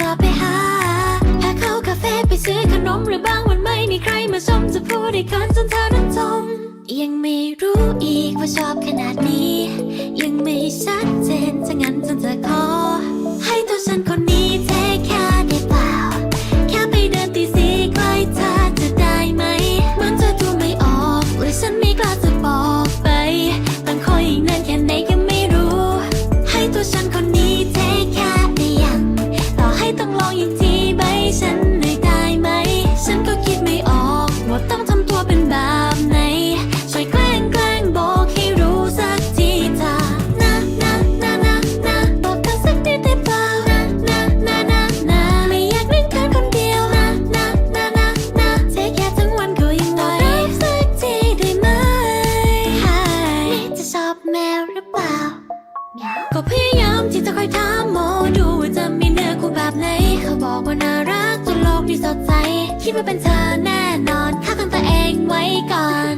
จะไปหาพาเข้าคาเฟ่ไปซื้อขนมหรือบางวันไม่มีใครมาชมจะพูดให้คันจนเธอนั้นจมยังไม่รู้อีกว่าชอบขนาดนี้ ยังไม่ชัดเจน ต่อให้ต้องลองอีกทีใบฉันหน่อยได้ไหม ฉันก็คิดไม่ออกว่าต้องทำตัวเป็นแบบไหน ช่วยแกล้งแกล้งบอกให้รู้สักทีเธอนะนะนะนะนะบอกกันสักนิดได้เปล่านะนะนะนะนะไม่อยากนั่งทานคนเดียวนะนะนะนะนะเทแค่ทั้งวันก็ยังไหวรับสักทีได้ไหมนี่จะชอบแมวหรือเปล่า ก็พยายามที่จะคอยถา ว่าน่ารักจนโลกที่สดใส คิดว่าเป็นเธอแน่นอน ถ้ากันตัวเองไว้ก่อน